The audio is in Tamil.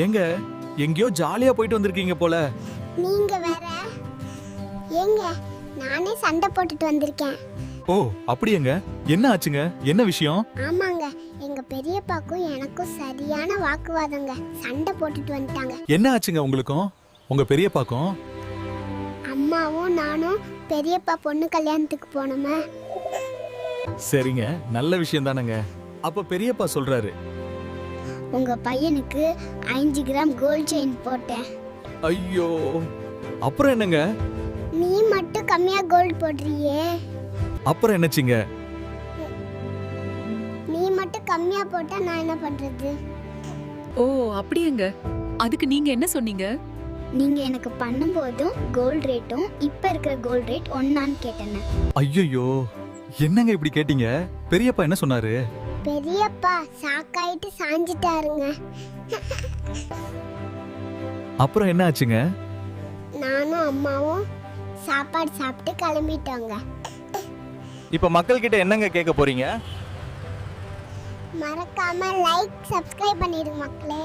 ஏங்க எங்கேயோ ஜாலியா போயிட்டு வந்திருக்கீங்க போல. நீங்க வேற? ஏங்க நானே சண்டை போட்டுட்டு வந்திருக்கேன். ஓ அப்படியேங்க. என்ன ஆச்சுங்க? என்ன விஷயம்? ஆமாங்க எங்க பெரியப்பாக்கும் எனக்கும் சரியான வாக்குவாதங்க. சண்டை போட்டுட்டு வந்துட்டாங்க. என்ன ஆச்சுங்க உங்களுக்கும்? உங்க பெரியப்பாக்கும்? அம்மாவும் நானும் பெரியப்பா பொண்ணு கல்யாணத்துக்கு போனோமே. சரிங்க நல்ல விஷயம் தானேங்க. அப்ப பெரியப்பா சொல்றாரு உங்க பையனுக்கு அஞ்சு கிராம் கோல்ட் செயின் போட்டேன். ஐயோ அப்புறம் என்னங்க? நீ மட்டும் கம்மியா கோல்டு போடுறியே. அப்புறம் என்னச்சுங்க? நீ மட்டும் கம்மியா போட்டா நான் என்ன பண்றது? ஓ அப்படியேங்க. அதுக்கு நீங்க என்ன சொன்னீங்க? நீங்க எனக்கு பண்ணும்போதும் கோல்ட் ரேட்டும் இப்ப இருக்கிற கோல்ட் ரேட் ஒன்னான்னு கேட்டேன் ஐயோ என்னங்க இப்படி கேட்டீங்க? பெரியப்பா என்ன சொன்னாரு? பெரியப்பா சாக்காயிட்டு சாஞ்சிட்டாருங்க. அப்புறம் என்ன ஆச்சுங்க நானும் அம்மாவும் சாப்பாடு சாப்பிட்டு கிளம்பிட்டோங்க. இப்ப மக்கள் கிட்ட என்னங்க கேட்க போறீங்க? மறக்காம லைக் சப்ஸ்கிரைப் பண்ணிடுங்க மக்களே.